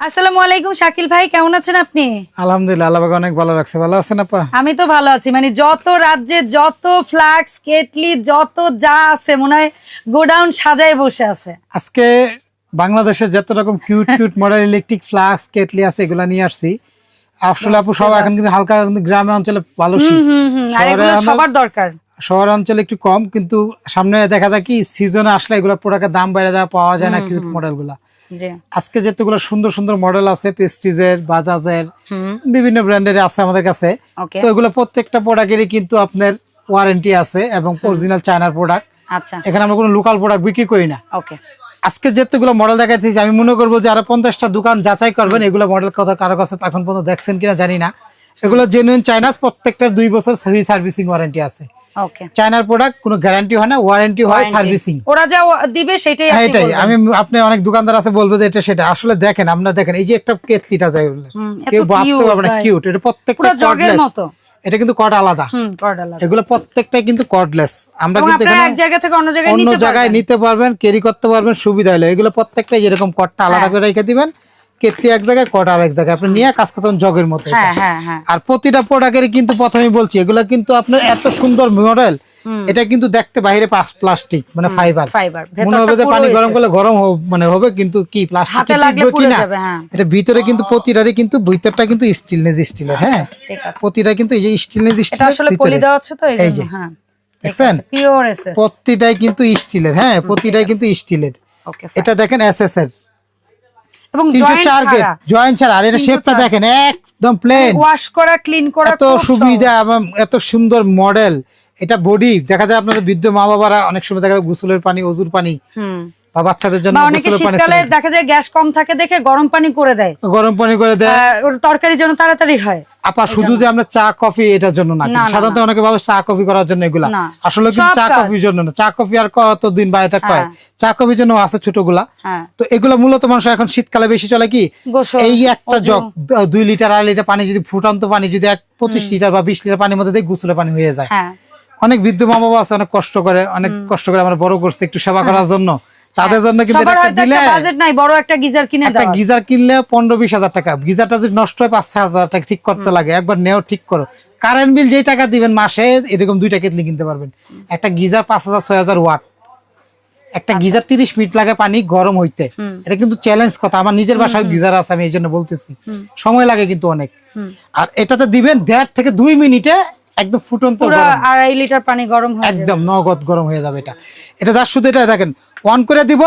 আসসালামু আলাইকুম শাকিল ভাই কেমন আছেন আপনি? আলহামদুলিল্লাহ আল্লাহ অনেক ভালো রাখছে। ভালো আছেন আপা? আমি তো ভালো আছি মানে যত রাজ্যে যত ফ্লাক্স কেটলি যত যা আছে মনে হয় গোডাউন সাজায় বসে আছে। আজকে বাংলাদেশের যত রকম cute cute model electric flask kettle আছে এগুলা নিয়ে আসছি। আসলে আপু সব এখন কিন্তু হালকা গ্রামে অঞ্চলে ভালো সবার দরকার। শহর অঞ্চলে একটু কম কিন্তু সামনে দেখা যায় কি সিজনে আসলে এগুলো প্রোডাক্টের দাম বেড়ে দেওয়া পাওয়া যায় না কিউট মডেলগুলা। জি আজকে যেগুলো সুন্দর সুন্দর মডেল আছে পেস্টিজের বাজাজের বিভিন্ন ব্র্যান্ডের আছে আমাদের কাছে। তো এগুলো প্রত্যেকটা প্রোডাক্টেরই কিন্তু আপনার ওয়ারেন্টি আছে এবং অরিজিনাল চায়নার প্রোডাক্ট আচ্ছা। এখানে আমরা কোনো লোকাল প্রোডাক্ট বিক্রি করি না। ওকে আজকে যেগুলো মডেল দেখাচ্ছি আমি মনে করব যে আরও পঞ্চাশটা দোকান যাচাই করবেন এগুলো মডেল কথা কারও কাছে এখন পর্যন্ত দেখছেন কিনা জানি না। এগুলো জেনুইন চাইনাস প্রত্যেকটা দুই বছর সার্ভিসিং ওয়ারেন্টি আছে। চায়নার প্রোডাক্ট কোনো গ্যারান্টি হয় না ওয়ারেন্টি হয় সার্ভিসিং ওরা যা দিবে সেটাই এটাই আমি আপনি অনেক দোকানদার আছে বলব যে এটা সেটা। আসলে দেখেন আপনারা দেখেন এই যে একটা কেটলিটা যায় কেউ ভাবতে পারবে না কিউট এটা প্রত্যেকটা জগের মতো। এটা কিন্তু কট আলাদা এগুলো প্রত্যেকটাই কিন্তু কর্ডলেস আমরা কিন্তু এক জায়গা থেকে অন্য জায়গায় অন্য নিতে জায়গায় পারবেন। নিতে পারবেন ক্যারি করতে পারবেন সুবিধা হলো। এগুলো প্রত্যেকটাই এরকম কটটা আলাদা হ্যাঁ। করে রেখে দিবেন কেটলি এক জায়গায় কট আর এক জায়গায়। আপনি নিয়ে কাজ করতে জগের মতো হ্যাঁ হ্যাঁ হ্যাঁ। আর প্রতিটা প্রোডাক্টের কিন্তু প্রথমেই বলছি এগুলো কিন্তু আপনার এত সুন্দর মডেল এটা কিন্তু দেখতে বাইরে প্লাস্টিক মানে ফাইবার মনে হবে যে পানি গরম করলে গরম মানে হবে কিন্তু কি প্লাস্টিক হ্যাঁ। এটা ভিতরে কিন্তু প্রতিটারই কিন্তু ভিতরটা কিন্তু স্টিলনেস স্টিলের হ্যাঁ? ঠিক আছে। প্রতিটা কিন্তু এই যে স্টিলনেস স্টিলের আসলে পলি দেওয়া আছে তো এই যে। হ্যাঁ। দেখছেন? পিওর এসএস প্রতিটাই কিন্তু স্টিলের হ্যাঁ প্রতিটাই কিন্তু স্টিলের ওকে এটা দেখেন এসএস এর এবং জয়েন্ট ছাড়া। জয়েন্ট ছাড়া। আর এটা শেপটা দেখেন একদম প্লেন ওয়াশ করা ক্লিন করা এত সুবিধা এবং এত সুন্দর মডেল এটা বডি দেখা যায় আপনাদের বৃদ্ধ মা বাবারা অনেক সময় দেখা যায় গোসলের পানি অজুর পানি। হুম। বা বাচ্চাদের জন্য অনেকে শীতকালে দেখা যায় গ্যাস কম থাকে দেখে গরম পানি করে দেয়। গরম পানি করে দেয়। যেন তাড়াতাড়ি হয়। আপা শুধু যে আমরা চা কফি এটার জন্য না সাধারণত অনেকে ভাবে চা কফি করার জন্য এগুলা। আসলে কিন্তু চা কফির জন্য না। চা কফি আর কতদিন বা এটা কয়? হ্যাঁ। চা কফির জন্য আছে ছোটগুলা। হ্যাঁ। তো এগুলো মূলত মানুষ এখন শীতকালে বেশি চলে কি? এই একটা জগ দুই লিটার আড়াই লিটার পানি যদি ফুটান্ত পানি যদি এক পঁচিশ লিটার বা বিশ লিটার পানির মধ্যে দিয়ে গোসলের পানি হয়ে যায়। হ্যাঁ। অনেক বৃদ্ধ মা বাবা আছে অনেক কষ্ট করে অনেক কষ্ট করে আমরা বড় করছে একটু সেবা করার জন্য। তাদের জন্য কিন্তু বাজেট নাই বড় একটা গিজার কিনে একটা গিজার কিনলে পনেরো বিশ হাজার টাকা। গিজারটা যদি নষ্ট হয় পাঁচ ছয় হাজার টাকা ঠিক করতে লাগে। একবার নেও ঠিক করো। কারেন্ট বিল যেই টাকা দিবেন মাসে এরকম দুইটা কেটলি কিনতে পারবেন। একটা গিজার পাঁচ হাজার ছয় হাজার ওয়াট। একটা আচ্ছা। গিজার তিরিশ মিনিট লাগে পানি গরম হইতে। এটা কিন্তু চ্যালেঞ্জ কথা। আমার নিজের বাসায় গিজার আছে আমি এই জন্য বলতেছি। সময় লাগে কিন্তু অনেক। আর এটাতে দিবেন দেড় থেকে দুই মিনিটে একদম ফুটন্ত পুরো আড়াই লিটার পানি গরম হয়ে একদম নগদ গরম হয়ে যাবে এটা। এটা যার শুধু এটা দেখেন অন করে দিব।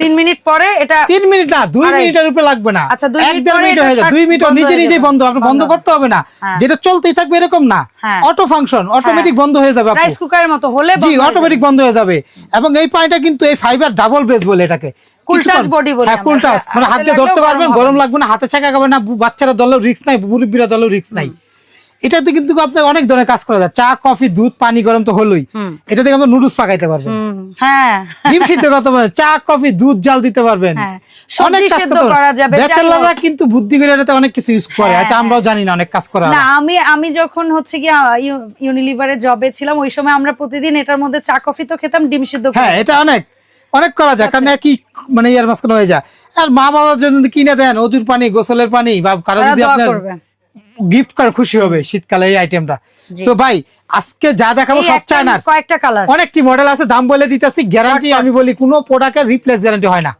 তিন মিনিট পরে এটা তিন মিনিট না দুই মিনিটের উপরে লাগবে না। আচ্ছা, দুই মিনিট দেড় পরে মিনিট এটা হয়ে যায় দুই মিনিট নিজে নিজেই বন্ধ আপনি বন্ধ করতে হবে না। যেটা চলতেই থাকবে এরকম না। অটো ফাংশন অটোমেটিক বন্ধ হয়ে যাবে রাইস কুকারের মতো হলে জি অটোমেটিক বন্ধ হয়ে যাবে। এবং এই পানিটা কিন্তু এই ফাইবার ডাবল বেস বলে এটাকে। কিছুক্ষণ- body হ্যাঁ আমরা। মানে হাতে ধরতে গরম পারবেন গরম লাগবে না হাতে ছাকা খাবে না বাচ্চারা দলেও রিস্ক নাই মুরব্বীরা দলেও রিস্ক নাই। এটাতে কিন্তু আপনার অনেক ধরনের কাজ করা যায়। চা কফি দুধ পানি গরম তো হলোই। এটা থেকে আমরা নুডলস পাকাইতে পারবেন। হ্যাঁ। ডিম সিদ্ধ করতে পারবেন চা কফি দুধ জাল দিতে পারবেন। হ্যাঁ, সবজি কাজ করতে পারবেন। করা যাবে, ব্যাচেলররা যাই কিন্তু বুদ্ধি করে এটাতে অনেক কিছু ইউজ করে। হ্যাঁ, এটা আমরাও জানি না অনেক কাজ করা। না আমি আমি যখন হচ্ছে কি ইউনিলিভারে জবে ছিলাম ওই সময় আমরা প্রতিদিন এটার মধ্যে চা কফি তো খেতাম ডিম সিদ্ধ। হ্যাঁ এটা অনেক অনেক করা যায়। কারণ আচ্ছা। একই মানে ইয়ার মাঝখানে হয়ে যায়। আর মা বাবার জন্য যদি কিনে দেন অজুর পানি গোসলের পানি বা কারও যদি আপনার। গিফট কর খুশি হবে শীতকালে এই আইটেমটা তো ভাই আজকে যা দেখাবো সব চায়নার। কয়েকটা কালার অনেকটি মডেল আছে দাম বলে দিতেছি গ্যারান্টি আমি বলি কোনো প্রোডাক্টের রিপ্লেস গ্যারান্টি হয় না।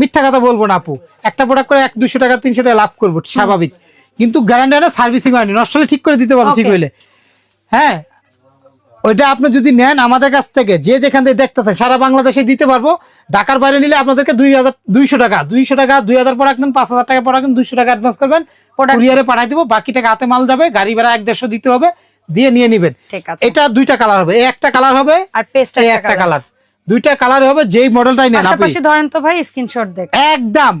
মিথ্যা কথা বলব না আপু। একটা প্রোডাক্ট করে এক দুশো টাকা তিনশো টাকা লাভ করব স্বাভাবিক। কিন্তু গ্যারান্টি হয় না সার্ভিসিং হয়নি নষ্ট হলে ঠিক করে দিতে পারব ঠিক হইলে। হ্যাঁ? ওইটা আপনি যদি নেন আমাদের কাছ থেকে যে যেখান থেকে দেখতেছেন সারা বাংলাদেশে দিতে পারব। ঢাকার বাইরে নিলে আপনাদেরকে দুই হাজার দুইশো টাকা দুইশো টাকা দুই হাজার প্রোডাক্ট রাখবেন পাঁচ হাজার টাকা প্রোডাক্ট রাখবেন দুইশো টাকা অ্যাডভান্স করবেন। কুরিয়ারে পাঠাই দিব বাকি টাকা হাতে মাল যাবে গাড়ি ভাড়া এক দেড়শো দিতে হবে দিয়ে নিয়ে নিবেন। এটা দুইটা কালার হবে একটা কালার হবে আর একটা কালার দুইটা কালার হবে যেই মডেলটাই নেন আপনি। ধরেন তো ভাই স্ক্রিনশট দেখ একদম।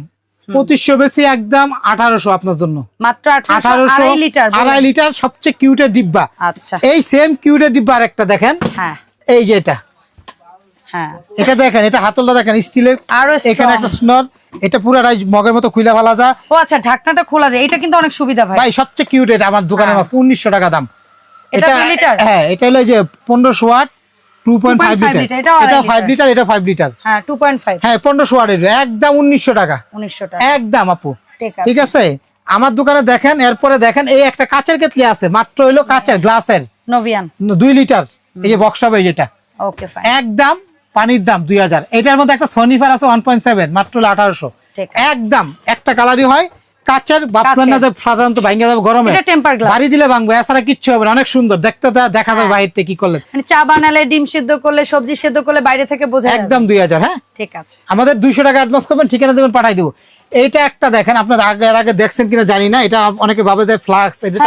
পঁচিশশো বেশি একদম আঠারোশো আপনার জন্য। মাত্র আঠারোশো আঠারোশো আড়াই লিটার আড়াই লিটার সবচেয়ে কিউটের ডিব্বা। আচ্ছা। এই সেম কিউটের ডিব্বা আর একটা দেখেন। হ্যাঁ। এই যে এটা। হ্যাঁ। এটা দেখেন এটা হাতলটা দেখেন স্টিলের। আরও এখানে একটা স্নর এটা মগের মতো খুলে ফেলা যায়। ও আচ্ছা ঢাকনাটা খোলা যায় এটা কিন্তু অনেক সুবিধা ভাই। ভাই সবচেয়ে কিউট এটা আমার দোকানের হ্যাঁ। মাঝে উনিশশো টাকা দাম। এটা লিটার? হ্যাঁ এটা হলো যে পনেরোশো watt two point five 2.5 litre এটা আড়াই ফাইভ লিটার। লিটার এটা ফাইভ লিটার হ্যাঁ টু পয়েন্ট ফাইভ হ্যাঁ পনেরোশো ওয়াটের একদম উনিশশো টাকা। উনিশশো টাকা। একদম আপু। ঠিক আছে। আমার দোকানে দেখেন এরপরে দেখেন এই একটা কাচের কেতলি আছে মাত্র হইল কাচের গ্লাসের। নোভিয়ান দুই লিটার এই যে বক্স হবে যেটা। ওকে ফাইন একদম পানির দাম দুই হাজার। এটার মধ্যে একটা সনিফার আছে ওয়ান পয়েন্ট সেভেন মাত্র আঠারোশো। একদম একটা কালারই হয় কাচের বাপলার সাধারণত ভাঙ্গা যাবে গরমে। বাড়ি দিলে ভাঙবে এছাড়া কিচ্ছু হবে না অনেক সুন্দর। দেখতে দেখা যাবে বাইরে থেকে কি করলেন মানে চা বানালে ডিম সিদ্ধ করলে সবজি সিদ্ধ করলে বাইরে থেকে বোঝা একদম দুই হাজার হ্যাঁ? ঠিক আছে। আমাদের দুইশো টাকা অ্যাডভান্স করবেন ঠিকানা দেবেন পাঠাই দেবো। এইটা একটা দেখেন আপনার আগে আগে দেখছেন কিনা জানি না এটা অনেকে ভাবে যে ফ্লাক্স এটা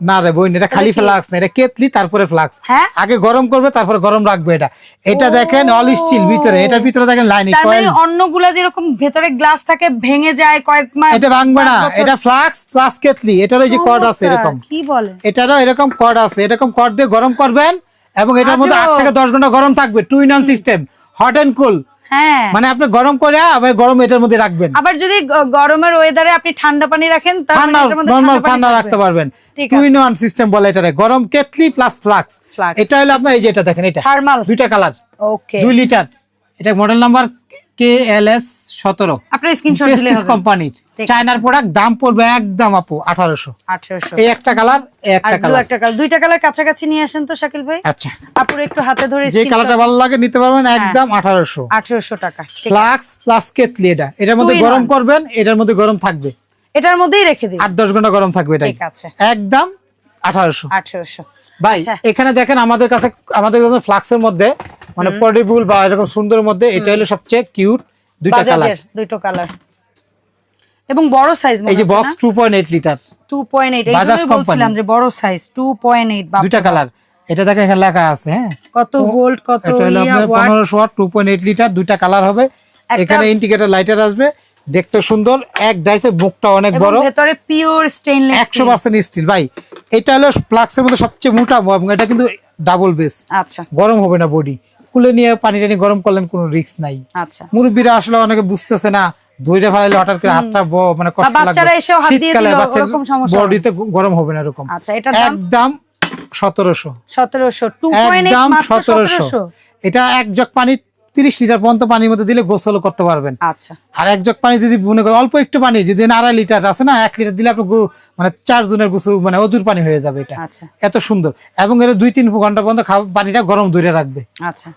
না রে বই এটা খালি ফ্লাক্স না এটা কেতলি তারপরে ফ্লাক্স। হ্যাঁ? আগে গরম করবে তারপরে গরম রাখবে এটা। এটা দেখেন অল স্টিল ভিতরে এটার ভিতরে দেখেন লাইন মানে অন্যগুলা যেরকম ভেতরে গ্লাস থাকে ভেঙে যায় কয়েক মাস এটা ভাঙবে না এটা ফ্লাক্স প্লাস কেতলি এটার ওই যে কর্ড আছে এরকম। কি বলে? এটারও এরকম কর্ড আছে এরকম কর্ড দিয়ে গরম করবেন এবং এটার মধ্যে আট থেকে দশ ঘণ্টা গরম থাকবে two in system hot and cool হ্যাঁ। মানে আপনি গরম করে আবার গরম এটার মধ্যে রাখবেন। আবার যদি গরমের ওয়েদারে আপনি ঠান্ডা পানি রাখেন ঠান্ডা নর্মাল ঠান্ডা রাখতে পারবেন। টু ইন ওয়ান সিস্টেম বলে এটারে গরম কেটলি প্লাস ফ্লাক্স এটা হলো আপনার এই যে এটা দেখেন এটা। থার্মাল দুইটা কালার ওকে দুই লিটার এটা model number K L S সতেরো। আপনার স্ক্রিনশট দিলে হবে। কোম্পানির চায়নার প্রোডাক্ট দাম পড়বে একদম আপু আঠারোশো। 1800 এই একটা কালার একটা কালার একটা কালার দুইটা কালার কাছাকাছি নিয়ে আসেন তো শাকিল ভাই। আচ্ছা। আপুর একটু হাতে ধরে যে কালারটা ভালো লাগে নিতে পারবেন হ্যাঁ। একদম আঠারোশো। 1800 টাকা। ফ্লাক্স প্লাস এটা এটার মধ্যে গরম করবেন এটার মধ্যে গরম থাকবে। এটার মধ্যেই রেখে দিন। আট দশ ঘণ্টা গরম থাকবে ঠিক আছে। একদম আঠারোশো। 1800 ভাই আচ্ছা। এখানে দেখেন আমাদের কাছে আমাদের কাছে ফ্লাক্সের মধ্যে মানে পডিবুল বা এরকম সুন্দর মধ্যে এটা হলো সবচেয়ে কিউট দুইটা কালার দুটো কালার এবং বড় সাইজ এই যে box two point eight litre 2.8 এই বাজাজ বলছিলাম যে বড় সাইজ 2.8 বাপ দুইটা কালার এটা দেখেন এখানে লেখা আছে হ্যাঁ? কত ভোল্ট কত এটা হলো ইয়া আপনার ওয়াট পনেরোশো watt two point eight litre দুইটা কালার হবে। এখানে ইন্ডিকেটর লাইটার আসবে। দেখতে সুন্দর। এক ডাইসে মুখটা অনেক বড়। ভেতরে পিওর স্টেইনলেস একশো পার্সেন্ট স্টিল ভাই এটা হলো ফ্লাক্সের মধ্যে সবচেয়ে মোটা এবং এটা কিন্তু ডাবল বেস আচ্ছা। গরম হবে না বডি কুলে নিয়ে পানি টানি গরম করলেন কোনো রিস্ক নাই। আচ্ছা। মুরব্বীরা আসলে অনেকে বুঝতেছে না ফেলাইলে হঠাৎ করে হাতটা মানে কষ্ট লাগবে। শীতকালে। বডিতে গরম হবে না এরকম। আচ্ছা একদম সতেরোশো। 1700 2.8 একদম সতেরোশো। এটা এক জগ পানি তিরিশ লিটার পর্যন্ত পানির মধ্যে দিলে গোসল করতে পারবেন। আচ্ছা। আর এক জগ পানি যদি মনে করেন অল্প একটু পানি যদি আড়াই লিটার আছে না এক লিটার দিলে আপনি মানে চার জনের গোসল মানে অদূর পানি হয়ে যাবে এটা। আচ্ছা। এত সুন্দর। এবং এটা দুই তিন ঘণ্টা পর্যন্ত পানিটা গরম ধরে রাখবে। আচ্ছা।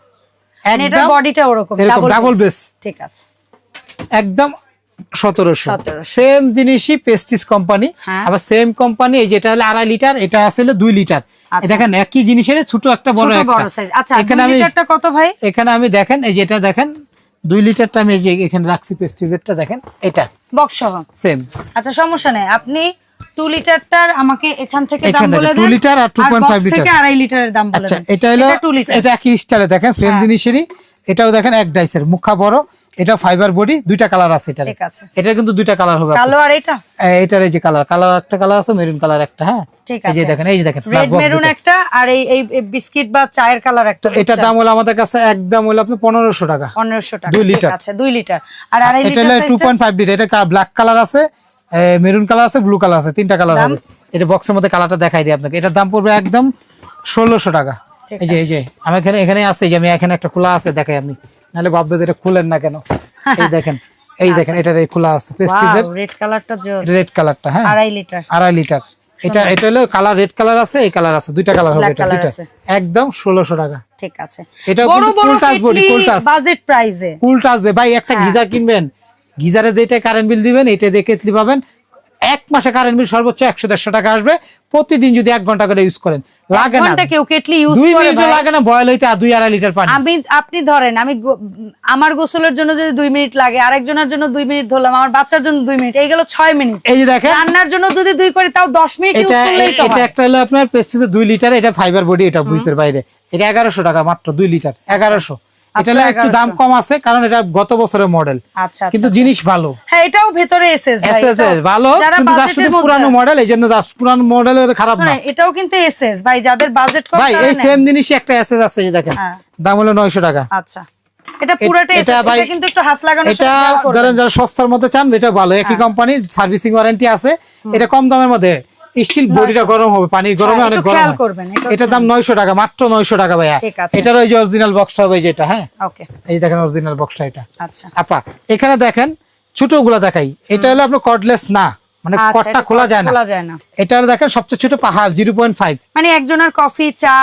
মানে বডিটা ওরকম ডাবল ডাবল বেস ঠিক আছে। একদম সতেরোশো। সেম জিনিসই পেস্টিস কোম্পানি হ্যাঁ। আবার সেম কোম্পানি এই যেটা হলো আড়াই লিটার এটা আসলে দুই লিটার। আচ্ছা। দেখেন একই জিনিসের ছোট একটা বড় আচ্ছা এখানে আমি কত ভাই? এখানে আমি দেখেন এই যেটা দেখেন দুই লিটারটা আমি এই যে এখানে রাখছি পেস্টিজেরটা দেখেন এটা। বক্স সহ। সেম আচ্ছা সমস্যা নেই। আপনি 2 লিটারটার আমাকে এখান থেকে দাম এখান থেকে 2 লিটার আর 2.5 লিটার। থেকে আড়াই লিটারের দাম বলে আচ্ছা এটা হলো এটা একই স্টাইলে দেখেন সেম হ্যাঁ। জিনিসেরই। এটাও দেখেন এক ডাইসের মুখা বড় এটা ফাইবার বডি দুইটা কালার আছে এটা ঠিক আছে। এটা কিন্তু দুইটা কালার হবে কালো আর এটা এটার এই যে কালার কালার একটা কালার আছে মেরুন কালার একটা হ্যাঁ। ঠিক এই যে দেখেন এই যে দেখেন রেড মেরুন একটা আর এই এই বিস্কিট বা চায়ের কালার একটা দাম হলো আমাদের কাছে একদম হলো আপনি পনেরোশো টাকা। 1500 টাকা। দুই লিটার। আছে 2 লিটার। আর আড়াই লিটার এটা ব্ল্যাক কালার আছে। মেরুন কালার আছে ব্লু কালার আছে তিনটা কালার হবে। এটা বক্সের মধ্যে কালারটা দেখাই দিই আপনাকে। এটার দাম পড়বে একদম ষোলোশো টাকা। এই যে এই যে আমি এখানে এখানে আছে যে আমি এখানে একটা খোলা আছে দেখাই আপনি নাহলে ভাববে এটা খুলেন না কেন। এই দেখেন এই দেখেন আচ্ছা। এটার এই খোলা আছে। পেস্টিজের রেড কালারটা রেড কালারটা হ্যাঁ। আড়াই লিটার আড়াই লিটার এটা এটা হলো কালার রেড কালার আছে এই কালার আছে দুইটা কালার হবে এটা দুইটা। একদম ষোলোশো টাকা। ঠিক আছে। এটা বড় কিন্তু বড় full touch। বাজেট প্রাইসে উল্টা আসবে ভাই একটা হ্যাঁ। গিজার কিনবেন গিজারে যেটা কারেন্ট বিল দিবেন এটা দিয়ে কেতলি পাবেন। এক মাসে কারেন্ট বিল সর্বোচ্চ একশো দেড়শো টাকা আসবে। প্রতিদিন যদি এক ঘণ্টা করে ইউজ করেন লাগে না। কেউ কেটলি ইউজ দুই মিনিট লাগে না বয়ল হইতে দুই আড়াই লিটার পানি। আমি আপনি ধরেন আমি আমার গোসলের জন্য যদি দুই মিনিট লাগে আরেকজনের জন্য দুই মিনিট ধরলাম আমার বাচ্চার জন্য দুই মিনিট এই গেল ছয় মিনিট। এই যে দেখেন রান্নার জন্য যদি দুই করি তাও দশ মিনিট এটা এটা একটা হলো আপনার দুই লিটার এটা ফাইবার বডি এটা বুঝতে বাইরে এটা এগারোশো টাকা মাত্র দুই লিটার এগারোশো। এটা একটু দাম কম আছে কারণ এটা গত বছরের মডেল আচ্ছা কিন্তু আচ্ছা। জিনিস ভালো। হ্যাঁ এটাও ভেতরে এসএস ভাই এসএস ভালো কিন্তু তার শুধু পুরানো মডেল এই জন্য তার পুরানো মডেল খারাপ না। এটাও কিন্তু এসএস ভাই যাদের বাজেট কম ভাই এই সেম জিনিসই একটা এসএস আছে এই দেখেন। হ্যাঁ। দাম হলো নয়শো টাকা। আচ্ছা। এটা পুরোটা এটা ভাই- কিন্তু একটু হাত লাগানো এটা ধরেন যারা সস্তার মধ্যে চান এটা ভালো। একই হ্যাঁ। কোম্পানির সার্ভিসিং ওয়ারেন্টি আছে। এটা কম দামের মধ্যে। স্টিল বডিটা গরম হবে পানি গরমে হ্যাঁ, অনেক গরম এটার দাম নয়শো টাকা মাত্র নয়শো টাকা ভাইয়া। এটার ওই যে অরিজিনাল বক্সটা হবে যেটা হ্যাঁ? ওকে। এই দেখেন অরিজিনাল বক্সটা এটা। আচ্ছা। আপা এখানে দেখেন ছোটগুলো দেখাই। এটা হলো আপনার কর্ডলেস না মানে আচ্ছা, কটটা খোলা যায় না। খোলা যায় না। এটা দেখেন সবচেয়ে ছোট পাহাড় জিরো পয়েন্ট ফাইভ মানে একজনের কফি চা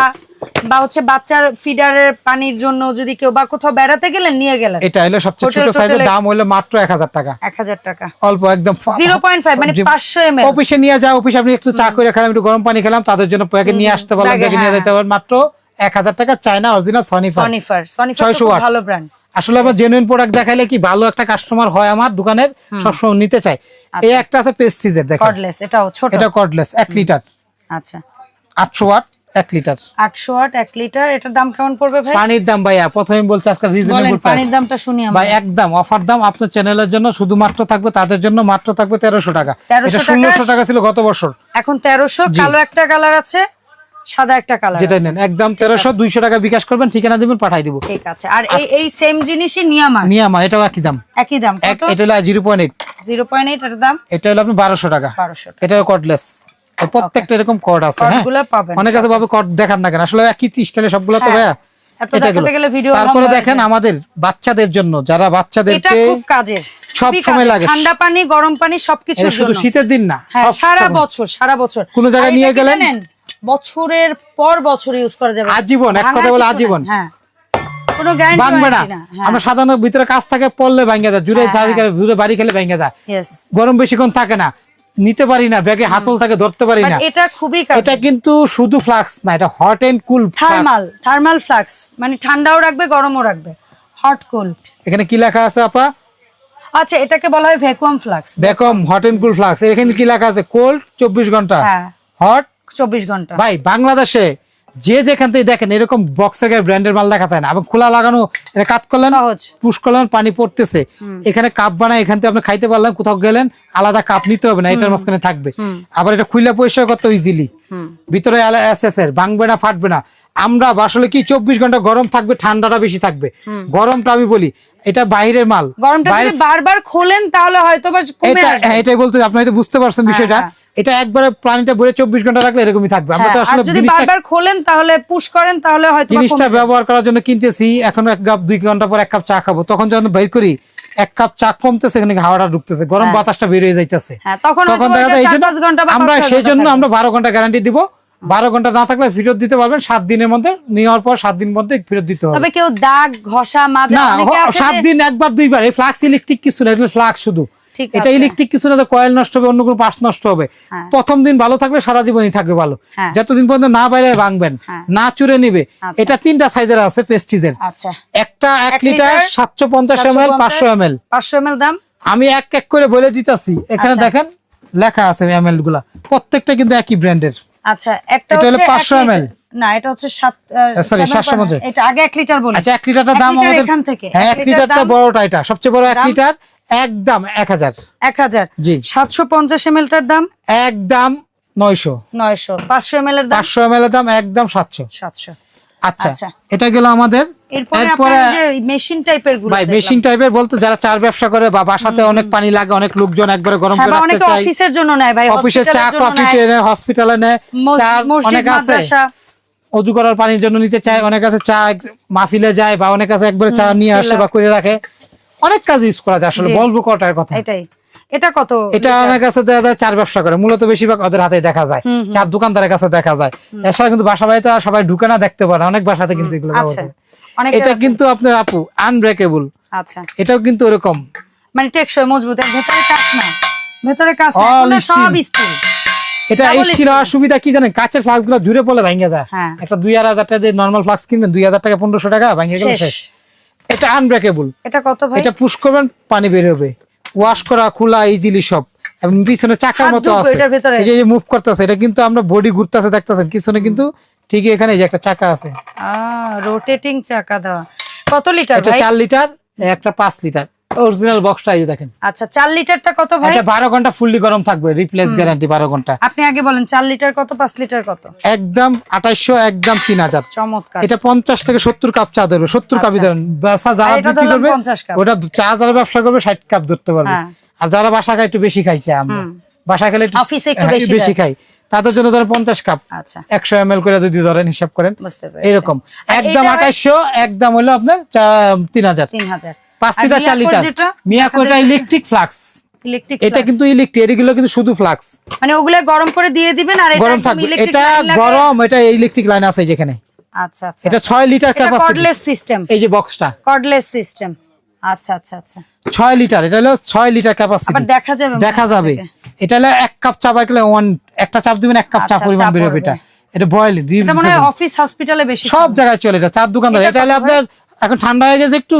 বা হচ্ছে বাচ্চার ফিডারের পানির জন্য যদি কেউ বা কোথাও বেড়াতে গেলেন নিয়ে গেলেন। এটা হলো সবচেয়ে ছোট সাইজের দাম হলো মাত্র এক হাজার টাকা। এক হাজার টাকা। অল্প একদম জিরো পয়েন্ট ফাইভ মানে জি। পাঁচশো অফিসে নিয়ে যাও অফিসে আপনি একটু চা করে খেলাম একটু গরম পানি খেলাম তাদের জন্য প্যাকেট নিয়ে আসতে পারলাম নিয়ে হ্যাঁ। যেতে পারবেন মাত্র এক হাজার টাকা চায়না অরিজিনাল সনিফার সনিফার সনিফার খুব ভালো ব্র্যান্ড আসলে আমার জেনুইন প্রোডাক্ট দেখাইলে কি ভালো একটা কাস্টমার হয় আমার দোকানের সবসময় নিতে চাই এই একটা আছে পেস্টিজের দেখেন। কর্ডলেস এটাও ছোট। এটা কর্ডলেস এক লিটার আচ্ছা। আটশো ওয়াট এক লিটার। আটশো আট এক লিটার এটার দাম কেমন পড়বে ভাই? পানির দাম ভাইয়া প্রথমে বলছি আজকাল রিজনেবল পানির দামটা শুনি ভাই একদম অফার দাম আপনার চ্যানেলের জন্য শুধুমাত্র থাকবে তাদের জন্য মাত্র থাকবে তেরোশো টাকা। এটা ষোলোশো টাকা ছিল গত বছর। এখন তেরোশো কালো একটা কালার আছে সাদা একটা কালার যেটা নেন একদম তেরোশো দুইশো টাকা বিকাশ করবেন ঠিকানা দিবেন পাঠাই দিব। ঠিক আছে। আর এই এই সেম জিনিসই নিয়ামার? নিয়ামা এটাও একই দাম। একই দাম। কত? এটা হলো zero point eight zero point eight এর দাম? এটা হলো আপনি বারোশো টাকা। বারোশো এটা কর্ডলেস প্রত্যেকটা এরকম কর্ড আছে হ্যাঁ? অনেক আছে ভাবে কর্ড দেখান না কেন? আসলে একই স্টাইলে সবগুলো তো হ্যাঁ। ভাইয়া তারপরে দেখেন আমাদের বাচ্চাদের জন্য যারা বাচ্চাদেরকে সব সময় লাগে। ঠান্ডা পানি গরম পানি সবকিছুর এটা শুধু শীতের দিন না হ্যাঁ সারা বছর সারা বছর। কোনো জায়গায় নিয়ে গেলেন? বছরের পর বছর ইউজ করা যাবে। আজীবন, এক কথায় বলে আজীবন। হ্যাঁ। কোনো গ্যারান্টি ভাঙবে না। আমরা সাধারণত ভিতরে কাজ থাকে পড়লে ভাঙ্গে যায় জুড়ে দূরে বাড়ি খেলে ভাঙ্গে যায় গরম বেশিক্ষণ থাকে না। নিতে পারি না ব্যাগে হাতল থাকে ধরতে পারি না। এটা খুবই এটা কিন্তু শুধু ফ্লাক্স না এটা hot and cool thermal thermal flask মানে ঠান্ডাও রাখবে গরমও রাখবে। হট কুল এখানে কি লেখা আছে আপা? আচ্ছা এটাকে বলা হয় vacuum flask vacuum hot and cool flask এখানে কি লেখা আছে? কোল্ড চব্বিশ ঘণ্টা। হ্যাঁ। হট চব্বিশ ঘণ্টা। ভাই বাংলাদেশে যে যেখান থেকে দেখেন এরকম বক্সের ব্র্যান্ডের মাল দেখা যায় না। এবং খোলা লাগানো এটা কাট করলেন পুশ করলেন পানি পড়তেছে। এখানে কাপ বানায় এখান থেকে আপনি খাইতে পারলেন কোথাও গেলেন আলাদা কাপ নিতে হবে না এটার মাঝখানে থাকবে। আবার এটা খুলে পরিষ্কার করতে ইজিলি ভিতরে এস এর ভাঙবে না ফাটবে না। আমরা আসলে কি চব্বিশ ঘণ্টা গরম থাকবে ঠান্ডাটা বেশি থাকবে। গরমটা আমি বলি এটা বাইরের মাল। গরমটা বারবার খোলেন তাহলে হয়তো এটা হ্যাঁ, এটাই বলতে আপনি হয়তো বুঝতে পারছেন বিষয়টা। হ্যাঁ। এটা একবারে পানিটা ভরে চব্বিশ ঘণ্টা রাখলে এরকমই থাকবে। আমরা তো হ্যাঁ, আসলে যদি বারবার খোলেন তাহলে পুশ করেন তাহলে হয়তো জিনিসটা ব্যবহার করার জন্য কিনতেছি এখন এক কাপ দুই ঘণ্টা পর এক কাপ চা খাব। তখন যখন বের করি এক কাপ চা কমতেছে এখানে হাওয়াটা ঢুকতেছে গরম বাতাসটা বেরিয়ে যাইতেছে। হ্যাঁ তখন দেখা যায় আমরা সেই জন্য আমরা বারো ঘণ্টা গ্যারান্টি দিব। বারো ঘণ্টা না থাকলে ফেরত দিতে পারবেন সাত দিনের মধ্যে নেওয়ার পর সাত দিন মধ্যে ফেরত দিতে হবে। তবে কেউ দাগ ঘষা মাজা সাত দিন একবার দুইবার এই ফ্লাক্স ইলেকট্রিক কিছু না এটা ফ্লাক্স শুধু। এটা ইলেকট্রিক কিছু না কয়েল নষ্ট হবে অন্য কোনো পার্টস নষ্ট হবে। হ্যাঁ। প্রথম দিন ভালো থাকলে সারা জীবনই থাকবে ভালো। হ্যাঁ। যতদিন পর্যন্ত না বাইরে ভাঙবেন হ্যাঁ। না চুরে নিবে। আচ্ছা। এটা তিনটা সাইজের আছে পেস্টিজের আচ্ছা। একটা এক লিটার সাতশো পঞ্চাশ এম এল পাঁচশো এম এল পাঁচশো এম দাম? আমি এক এক করে বলে দিতেছি। এখানে আচ্ছা। দেখেন লেখা আছে এম এলগুলা প্রত্যেকটা কিন্তু একই ব্র্যান্ডের। আচ্ছা একটা হলো 500 এক ml না এটা হচ্ছে সাত 750 এটা আগে এক লিটার বলি। আচ্ছা এক লিটারটা দাম আমাদের এখান থেকে। হ্যাঁ এক লিটারটা বড়টা এটা। সবচেয়ে বড় এক লিটার। একদম এক হাজার। এক হাজার। জি। সাতশো পঞ্চাশ এম টার দাম? একদম নয়শো। নয়শো। পাঁচশো এম এর দাম? পাঁচশো এম এল এর দাম একদম সাতশো। সাতশো। আচ্ছা আচ্ছা। এটা গেল আমাদের। এরপরে মেশিন টাইপেরগুলো ভাই মেশিন টাইপের বলতে যারা চার ব্যবসা করে বা বাসাতে অনেক পানি লাগে অনেক লোকজন একবারে গরম হ্যাঁ করে রাখতে অফিসের জন্য নেয় ভাই অফিসে চা কফি নেয়, হসপিটালে নেয়। মস- অনেক আছে। অজু করার পানির জন্য নিতে চায় অনেক আছে চা মাহফিলে যায় বা অনেক আছে একবারে চা নিয়ে আসে বা করে রাখে। অনেক কাজ ইউজ করা যায় আসলে বলব কটার কথা? এটাই। এটা কত এটা অনেক কাছে দেখা যায় চার ব্যবসা করে মূলত বেশিরভাগ ওদের হাতে দেখা যায়। চার দোকানদারের কাছে দেখা যায়। এছাড়া কিন্তু বাসা বাড়িতে সবাই ঢুকে না দেখতে পারে অনেক বাসাতে কিন্তু এগুলো আচ্ছা। এটা কিন্তু আপনার আপু আনব্রেকেবল আচ্ছা। এটাও কিন্তু ওরকম। মানে টেকসই মজবুত এর ভেতরে কাজ না। ভেতরে কাজ না সব স্টিল এটা Double স্টিল। হওয়ার সুবিধা কি জানেন? কাঁচের ফ্লাক্সগুলো জুড়ে পড়লে ভেঙে যায়। হ্যাঁ। একটা দুই হাজার টাকা দিয়ে নর্মাল ফ্লাক্স কিনবেন দুই হাজার টাকা পনেরোশো টাকা ভেঙে গেলে শেষ। এটা আনব্রেকেবল এটা কত ভাই? এটা পুশ করবেন পানি বের হবে। ওয়াশ করা খোলা ইজিলি সব। এবং পিছনে চাকার মতো আছে? এই যে মুভ করতেছে এটা কিন্তু আমরা বডি ঘুরতেছে দেখতেছেন। পিছনে কিন্তু ঠিকই এখানে এই যে একটা চাকা আছে। রোটেটিং চাকা দেওয়া। কত লিটার এটা ভাই? চার লিটার একটা 5 লিটার অরিজিনাল বক্সটা এই দেখেন। আচ্ছা চার লিটারটা কত ভাই? এটা বারো ঘণ্টা ফুললি গরম থাকবে রিপ্লেস গ্যারান্টি বারো ঘণ্টা। আপনি আগে বলেন চার লিটার কত পাঁচ লিটার কত? একদম আঠাইশো একদম তিন হাজার। চমৎকার। এটা পঞ্চাশ থেকে সত্তর কাপ চা ধরবে সত্তর কাপই ধরেন। ব্যবসা যারা বিক্রি করবে ওটা চা যারা ব্যবসা করবে ষাট কাপ ধরতে পারবে। হ্যাঁ। আর যারা বাসা খায় একটু বেশি খাইছে আমরা। বাসা খেলে অফিসে একটু হ্যাঁ, বেশি বেশি খাই তাদের জন্য ধরেন পঞ্চাশ কাপ। আচ্ছা। একশো এম করে যদি ধরেন হিসাব করেন। এরকম। একদম আঠাইশো একদম হলো আপনার তিন হাজার। তিন হাজার। পাঁচ আর লিটার। ইলেকট্রিক ফ্লাক্স ইলেকট্রিক এটা কিন্তু ইলেকট্রিক এগুলো কিন্তু শুধু ফ্লাক্স মানে ওগুলো গরম করে দিয়ে দিবেন আর গরম থাকবে। এটা গরম এটা ইলেকট্রিক লাইন আছে যেখানে। আচ্ছা আচ্ছা। এটা ছয় লিটার ক্যাপাসিটি কর্ডলেস সিস্টেম এই যে বক্সটা কর্ডলেস সিস্টেম আচ্ছা আচ্ছা আচ্ছা। লিটার এটা হলো ছয় লিটার আবার ক্যাপাসিটি দেখা যাবে দেখা যাবে। এটা হলো এক কাপ চা বাকলে ওয়ান একটা চাপ দিবেন এক কাপ চা পরিমাণ বেরোবে এটা। এটা বয়েল এটা মনে অফিস হসপিটালে বেশি সব জায়গায় চলে এটা। চার দোকানদার এটা এটা হলে আপনার এখন ঠান্ডা হয়ে গেছে একটু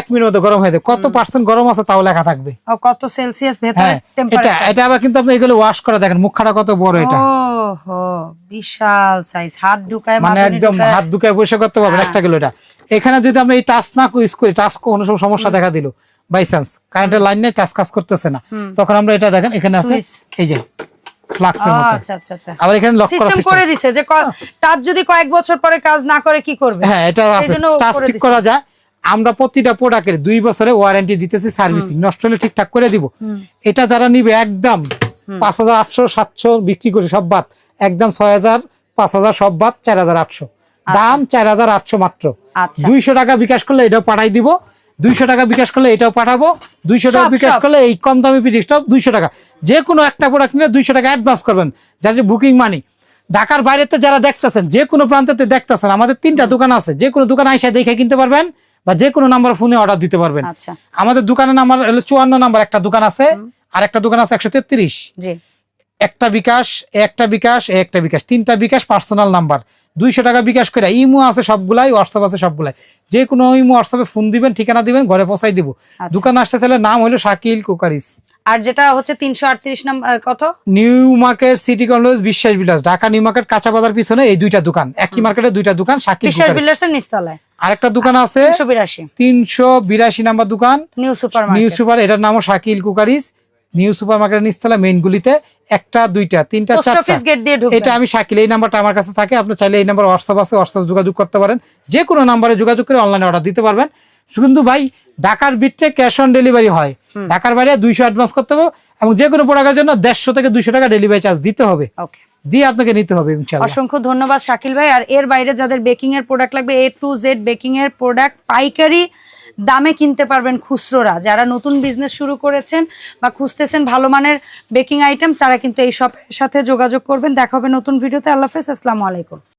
এক মিনিট মতো গরম হয়ে যাবে। কত পার্সেন্ট গরম আছে তাও লেখা থাকবে। কত সেলসিয়াস ভেতরে হ্যাঁ এটা এটা আবার কিন্তু আপনি এগুলো ওয়াশ করে দেখেন মুখখাটা কত বড় এটা। বিশাল সাইজ হাত ঢুকায় মানে একদম হাত করতে পারবেন হ্যাঁ। একটা কিলো এটা। এখানে যদি আমরা এই টাচ না ইউজ করি টাচ কোনো সমস্যা দেখা দিল বাই চান্স কারেন্টের লাইন নেই টাচ কাজ করতেছে না। তখন আমরা এটা দেখেন এখানে আছে। এই যে ফ্লাক্সের মতো। আচ্ছা আচ্ছা আচ্ছা। আবার এখানে লক করা সিস্টেম করে system। যে টাচ যদি কয়েক বছর পরে কাজ না করে কি করবে? হ্যাঁ এটা আছে। টাচ ঠিক করা যায়। আমরা প্রতিটা প্রোডাক্টের দুই বছরে ওয়ারেন্টি দিতেছি সার্ভিসিং নষ্ট হলে ঠিকঠাক করে দিব। এটা যারা নিবে একদম পাঁচ হাজার আটশো সাতশো বিক্রি করে সব বাদ। একদম ছয় হাজার পাঁচ হাজার সব বাদ চার হাজার আটশো। দাম চার হাজার আটশো মাত্র। দুইশো টাকা বিকাশ করলে এটা পাঠাই দিব। দুইশো টাকা বিকাশ করলে এটাও পাঠাবো দুইশো টাকা বিকাশ করলে এই কম দামি পিডিক্সটা দুইশো টাকা। যে কোনো একটা প্রোডাক্ট নিলে দুইশো টাকা অ্যাডভান্স করবেন যার যে বুকিং মানি ঢাকার বাইরেতে যারা দেখতেছেন যে কোনো প্রান্তেতে দেখতেছেন আমাদের তিনটা দোকান আছে যে কোনো দোকান আইসা দেখে কিনতে পারবেন বা যে কোনো নাম্বার ফোনে অর্ডার দিতে পারবেন। আচ্ছা। আমাদের দোকানের নাম্বার হলো চুয়ান্ন নাম্বার একটা দোকান আছে আর একটা দোকান আছে একশো তেত্রিশ। একটা বিকাশ একটা বিকাশ একটা বিকাশ তিনটা বিকাশ পার্সোনাল নাম্বার দুইশো টাকা বিকাশ করে ইমো আছে সবগুলাই হোয়াটসঅ্যাপ আছে সবগুলাই। যে কোনো ইমো হোয়াটসঅ্যাপে ফোন দিবেন ঠিকানা দিবেন ঘরে পৌঁছাই দিব। আচ্ছা। দোকান আসতে তাহলে নাম হলো শাকিল কুকারিস। আর যেটা হচ্ছে তিনশো আটত্রিশ নাম্বার কত? নিউ মার্কেট সিটি কলেজ বিশ্বাস বিলাস। ঢাকা নিউ মার্কেট কাঁচা বাজার পিছনে এই দুইটা দোকান। একই মার্কেটে দুইটা দোকান শাকিল বিশ্বাস এর নিচতলায়। আরেকটা দোকান আছে তিনশো বিরাশি। নাম্বার দোকান। নিউ সুপার নিউ সুপার এটার নামও শাকিল কুকারিস। নিউ সুপার মার্কেটের নিচতলা মেইন গুলিতে একটা দুইটা তিনটা চারটা। এটা আমি শাকিল এই নাম্বারটা আমার কাছে থাকে আপনি চাইলে এই নাম্বার হোয়াটসঅ্যাপ আছে হোয়াটসঅ্যাপ যোগাযোগ করতে পারেন। যে কোনো নাম্বারে যোগাযোগ করে অনলাইনে অর্ডার দিতে পারবেন। কিন্তু ভাই ঢাকার বিটে ক্যাশ অন ডেলিভারি হয়। ঢাকার বাইরে দুইশো অ্যাডভান্স করতে হবে এবং যে কোনো প্রোডাক্টের জন্য দেড়শো থেকে দুইশো টাকা ডেলিভারি চার্জ দিতে হবে। ওকে দিয়ে আপনাকে নিতে হবে অসংখ্য ধন্যবাদ শাকিল ভাই। আর এর বাইরে যাদের বেকিং এর প্রোডাক্ট লাগবে এ টু জেড বেকিং এর প্রোডাক্ট পাইকারি দামে কিনতে পারবেন খুচরোরা। যারা নতুন বিজনেস শুরু করেছেন বা খুঁজতেছেন ভালো মানের বেকিং আইটেম তারা কিন্তু এই সব সাথে যোগাযোগ করবেন। দেখা হবে নতুন ভিডিওতে আল্লাহ হাফেজ। আসসালামু আলাইকুম।